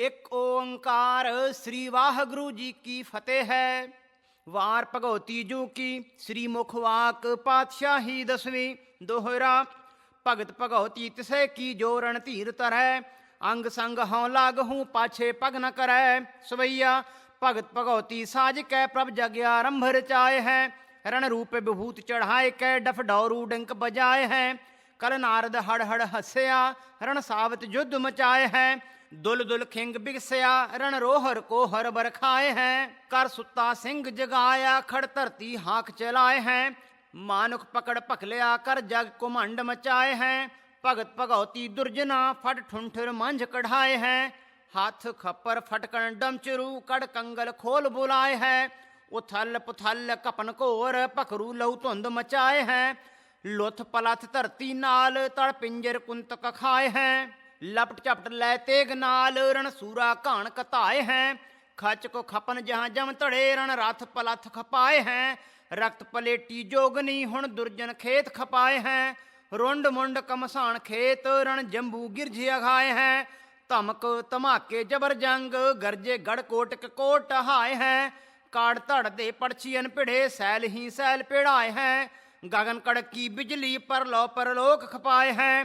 ਇੱਕ ਓੰਕਾਰ ਸ੍ਰੀ ਵਾਹਿਗੁਰੂ ਜੀ ਕੀ ਫਤਿਹ ਹੈ। ਵਾਰ ਭਗਉਤੀ ਜੂ ਕੀ ਸ੍ਰੀ ਮੁਖ ਵਾਕ ਪਾਤਸ਼ਾਹੀ ਦਸਵੀਂ ਦੋਹਰਾ, ਭਗਤ ਭਗਉਤੀ ਤਿਸੈ ਕੀ ਜੋਰਨ ਧੀਰ ਤਰੈ ਅੰਗ ਸੰਗ ਹਉ ਲਾਗਹੂ ਪਾਛੇ ਪਗ ਨ ਕਰੈ। ਸਵਈਆ, ਭਗਤ ਭਗਉਤੀ ਸਾਜ ਕੈ ਪ੍ਰਭ ਜਗ ਆਰੰਭ ਰਚਾਏ ਹੈ, ਰਣ ਰੂਪ ਵਿਭੂਤ ਚੜਾਏ ਕੈ, ਡਫ ਡੌਰੂ ਡੰਕ ਬਜਾਏ ਹੈ। ਕਲ ਨਾਰਦ ਹੜ ਹੜ ਹੱਸਿਆ, ਰਣ ਸਾਵਤ ਯੁੱਧ ਮਚਾਏ ਹੈ। ਦੁਲ ਦੁਲ ਖਿੰਗ ਬਿਗਸਿਆ, ਰਣ ਰੋਹਰ ਕੋ ਹਰ ਬਰਖਾਏ ਹੈ। ਕਰ ਸੁੱਤਾ ਸਿੰਘ ਜਗਾਇਆ, ਖੜ ਧਰਤੀ ਹਾਕ ਚਲਾਏ ਹੈ। ਮਾਨੁਖ ਪਕੜ ਭਖਲਿਆ, ਕਰ ਜਗ ਕੁਮੰਡ ਮਚਾਏ ਹੈ। ਭਗਤ ਭਗਉਤੀ ਦੁਰਜਨਾ, ਫਟ ਠੁੰਠਰ ਮੰਝ ਕਢਾਏ ਹੈ। ਹੱਥ ਖੱਪਰ ਫਟਕਣ ਡਮਚਰੂ ਕੜ ਕੰਗਲ ਖੋਲ ਬੁਲਾਏ ਹੈ। ਉਥਲ ਪੁਥਲ ਕਪਨ ਘੋਰ, ਭਖਰੂ ਲਹੂ ਧੁੰਦ ਮਚਾਏ ਹੈ। ਲੁੱਥ ਪਲਥ ਧਰਤੀ ਨਾਲ ਤੜ ਪਿੰਜਰ ਕੁੰਤਕ ਖਾਏ ਹੈ। ਲਪਟ ਝਪਟ ਲੈ ਤੇਗ ਨਾਲ ਰਣ ਸੂਰਾ ਘਾਣ ਕਤਾਏ ਹੈ। ਖਚ ਕੋ ਖਪਨ ਜਹਾਂ ਜਮ ਧੜੇ ਰਣ ਰਥ ਪਲਥ ਖਪਾਏ ਹੈ। ਰਕਤ ਪਲੇਟੀ ਜੋਗਨੀ ਹੁਣ ਦੁਰਜਨ ਖੇਤ ਖਪਾਏ ਹੈ। ਰੁੰਡ ਮੁੰਡ ਕਮਸਾਨ ਖੇਤ ਰਣ ਜੰਬੂ ਗਿਰਝ ਅਖਾਏ ਹੈ। ਧਮਕ ਧਮਾਕੇ ਜਬਰ ਜੰਗ ਗਰਜੇ ਗੜ ਕੋਟਕ ਕੋਟ ਹਾਏ ਹੈ। ਕਾੜ ਧੜ ਦੇ ਪੜਛੀਨ ਭਿੜੇ ਸੈਲ ਹੀ ਸੈਲ ਪਿੜਾਏ ਹੈ। ਗਗਨ ਕੜਕੀ ਬਿਜਲੀ ਪਰ ਲੋ ਪਰ ਲੋਕ ਖਪਾਏ ਹੈ।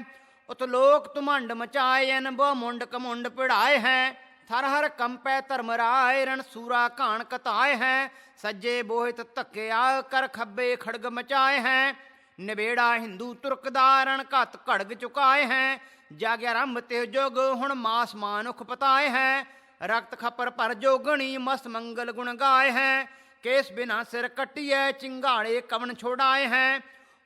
ਉਤ ਲੋਕ ਤੁਮੰਡ ਮਚਾਇਨ ਬੋ ਮੁੰਡ ਕਮੁੰਡ ਪਿੜਾਏ ਹੈ। ਥਰ ਹਰ ਕੰਪੈ ਧਰਮ ਰਾਏ, ਰਣ ਸੂਰਾ ਘਾਣ ਕਤਾਏ ਹੈ। ਸੱਜੇ ਬੋਹਿਤ ਧੱਕਿਆ ਕਰ ਖੱਬੇ ਖੜਗ ਮਚਾਏ ਹੈ। ਨਿਬੇੜਾ ਹਿੰਦੂ ਤੁਰਕ ਦਾ ਰਣ ਘਤ ਘੜਗ ਚੁਕਾਏ ਹੈ। ਜਾਗਿਆ ਰੰਭ ਤੇ ਜੋਗ, ਹੁਣ ਮਾਸ ਮਾਨੁਖ ਪਤਾਏ ਹੈ। ਰਕਤ ਖਪਰ ਪਰ ਜੋਗਣੀ ਮਸ ਮੰਗਲ ਗੁਣ ਗਾਏ ਹੈ। ਕੇਸ ਬਿਨਾ ਸਿਰ ਕਟਿਐ ਚਿੰਗਾੜੇ ਕਵਨ ਛੋੜਾਏ ਹੈ?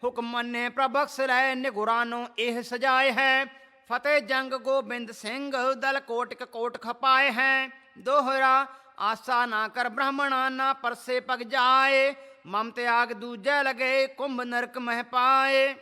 ਹੁਕਮ ਮੰਨੇ ਪ੍ਰਭਖਸ ਲੈ, ਨਿਗੁਰਾਨੋ ਇਹ ਸਜਾਏ ਹੈ? ਫਤਿਹ ਜੰਗ ਗੋਬਿੰਦ ਸਿੰਘ, ਦਲ ਕੋਟਕ ਕੋਟ ਖਪਾਏ ਹੈ? ਦੋਹਰਾ, ਆਸਾ ਨਾ ਕਰ ਬ੍ਰਾਹਮਣਾ, ਨਾ ਪਰਸੇ ਪਗ ਜਾਏ। ਮਮ ਤਿਆਗ ਦੂਜੈ ਲਗੇ, ਕੁੰਭ ਨਰਕ ਮਹਿ ਪਾਏ।